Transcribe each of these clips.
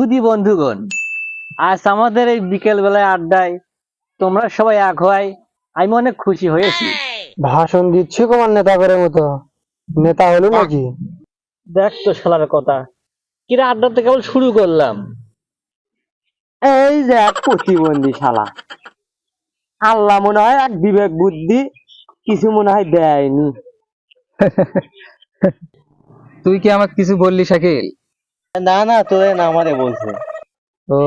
সুদি বন্ধুগণ আজ আমাদের এই বিকেল বেলায় আড্ডায় তোমরা সবাই এক হয় আমি অনেক খুশি হয়েছি। ভাষণ দিচ্ছি তোমার নেতা করে মতো? নেতা হলো নাকি? দেখ তো শালার কথা কিরা আড্ডা তো কেবল শুরু করলাম। এই যে এক প্রতিবন্ধী শালা। আল্লাহ মনে হয় এক বিবেক বুদ্ধি কিছু মনে হয় দেয়নি। তুই কি আমাকে কিছু বললি শাকিল? না না তোরে না আমারে বলছে। ও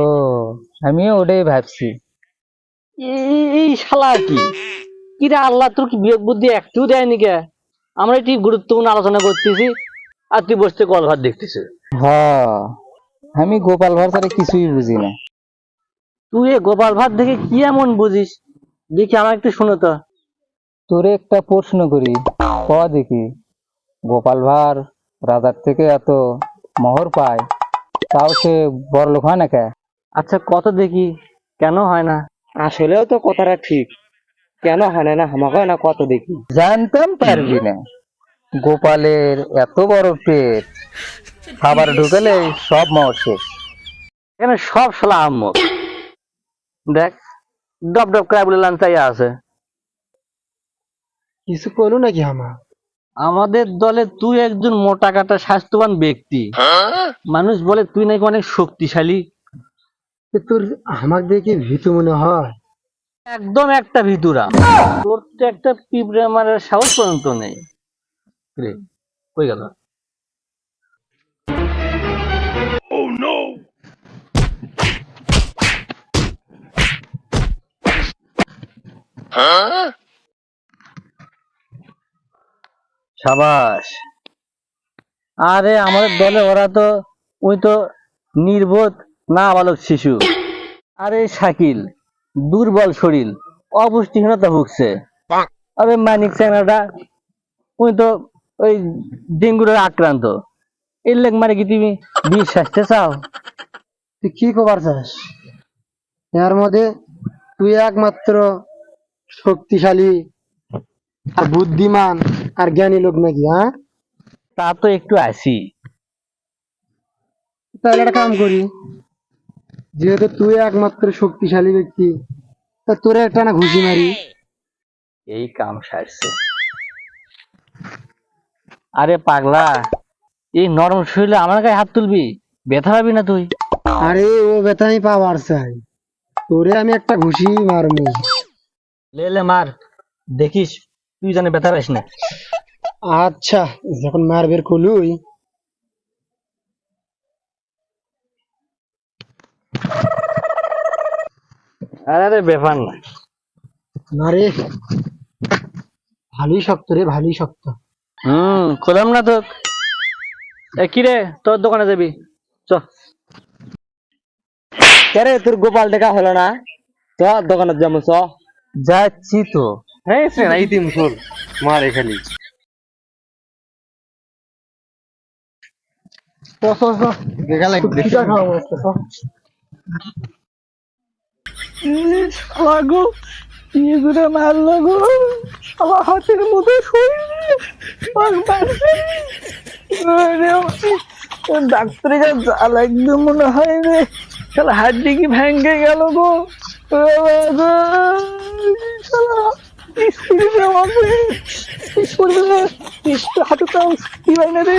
আমিও ওটাই ভাবছি। এই শালা কি? কিরা আল্লাহ তোর কি বিবেক বুদ্ধি একটু দেয়নি কে? আমরা একটি গুরুত্বপূর্ণ আলোচনা করতেছি আর তুই বসতে কল ভাত দেখতেছিস হ আমি গোপাল ভার ছাড়া কিছুই বুঝি না। তুই এ গোপাল ভাত দেখে কি এমন বুঝিস? দেখি আমার একটু শুনো তো। তোরে একটা প্রশ্ন করি ক দেখি? গোপাল ভাঁড় রাজার থেকে এত মোহর পায় তাও সে বড় লোক হয় না কে? আচ্ছা কত দেখি কেন হয় না? আসলেও তো কথাটা ঠিক। কেন হয় না আমাকে না কত দেখি। জানতাম পারবি না গোপালের এত বড় পেট খাবার ঢুকালে সব মোহর শেষ। এখানে সব শালা আহম্মক দেখ ডব ডব করে বলে লাঞ্চাই আছে। কিছু করল নাকি আমার আমাদের দলে তুই একজন মোটা কাটা স্বাস্থ্যবান ব্যক্তি। মানুষ বলে তুই নাকি অনেক শক্তিশালী। তোর আমার দেখে ভীতু মনে হয়। একদম একটা ভিতুরা। তোর তো একটা পিঁপড়ে মারার সাহস পর্যন্ত নেই। রে কই গেল? সাবাস। আরে, আমাদের দলে ওরা তো, ওই তো নির্বোধ না বালক শিশু। আরে, শাকিল, দুর্বল শরীর, অপুষ্টিহীনতা ভুগছে। আরে, মানিক সেনাটা, ওই তো, ওই ডেঙ্গুর আক্রান্ত। এর লেগ মানে কি তুমি বিষ চাও? তুই কি খবর চাস? এর মধ্যে তুই একমাত্র শক্তিশালী আর বুদ্ধিমান আর জ্ঞানী লোক নাকি হ্যাঁ তা তো একটু আসি। তাহলে একটা কাম করি। যেহেতু তুই একমাত্র শক্তিশালী ব্যক্তি তা তোরে একটা না ঘুষি মারি। এই কাম সারছে। আরে পাগলা এই নরম শরীরে আমার গায়ে হাত তুলবি? ব্যথা পাবি না তুই? আরে ও ব্যথা আমি পাওয়ার চাই। তোরে আমি একটা ঘুষি মারবো লে লে মার। দেখিস তুই জানে ব্যথা পাইস না। আচ্ছা যখন মারবের কলুই আরে আরে ব্যাপার না। না রে। ভালোই শক্ত রে ভালোই শক্ত। হুম খোলাম না তো এ কিরে তোর দোকানে যাবি? চ। রে তোর গোপাল দেখা হলো না? চ দোকানে যাব চ। যাচ্ছি তো। হ্যাঁ মারে খালি। কি মারলো গো আমার হাতের মধ্যে ডাক্তারের কাছে যা লাগবে মনে হয় রে। শালা হাড্ডি কি ভেঙে গেল গো? তো কি হয় না রে